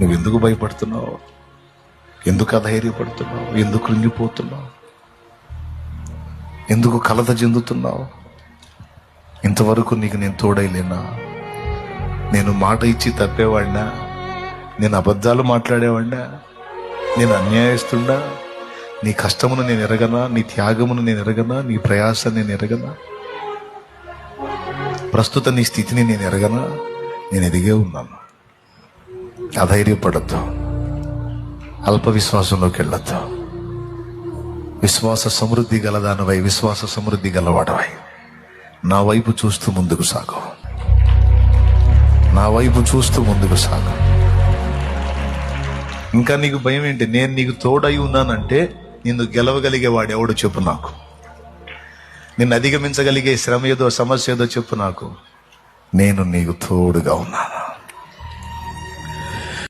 నువ్వు ఎందుకు భయపడుతున్నావు? ఎందుకు అధైర్యపడుతున్నావు? ఎందుకు కృంగిపోతున్నావు ఎందుకు కలత చెందుతున్నావు? ఇంతవరకు నీకు నేను తోడైలేనా? నేను మాట ఇచ్చి తప్పేవాడినా? నేను అబద్ధాలు మాట్లాడేవాడినా? నేను అన్యాయస్తుండా నీ కష్టమును నేను ఎరగనా? నీ త్యాగమును నేను ఎరగనా? నీ ప్రయాస నేను ఎరగనా? ప్రస్తుత నీ స్థితిని నేను ఎరగనా? నేను ఎదిగే ఉన్నాను. అధైర్యపడద్దు. అల్ప విశ్వాసంలోకి వెళ్ళొద్దు విశ్వాస సమృద్ధి గలదానవై విశ్వాస సమృద్ధి గలవాడవై. నా వైపు చూస్తూ ముందుకు సాగు. నా వైపు చూస్తూ ముందుకు సాగు. ఇంకా నీకు భయం ఏంటి నేను నీకు తోడై ఉన్నానంటే నిన్ను గెలవగలిగే వాడు ఎవడు చెప్పు నాకు. నిన్ను అధిగమించగలిగే శ్రమ ఏదో సమస్య ఏదో చెప్పు నాకు. నేను నీకు తోడుగా ఉన్నాను.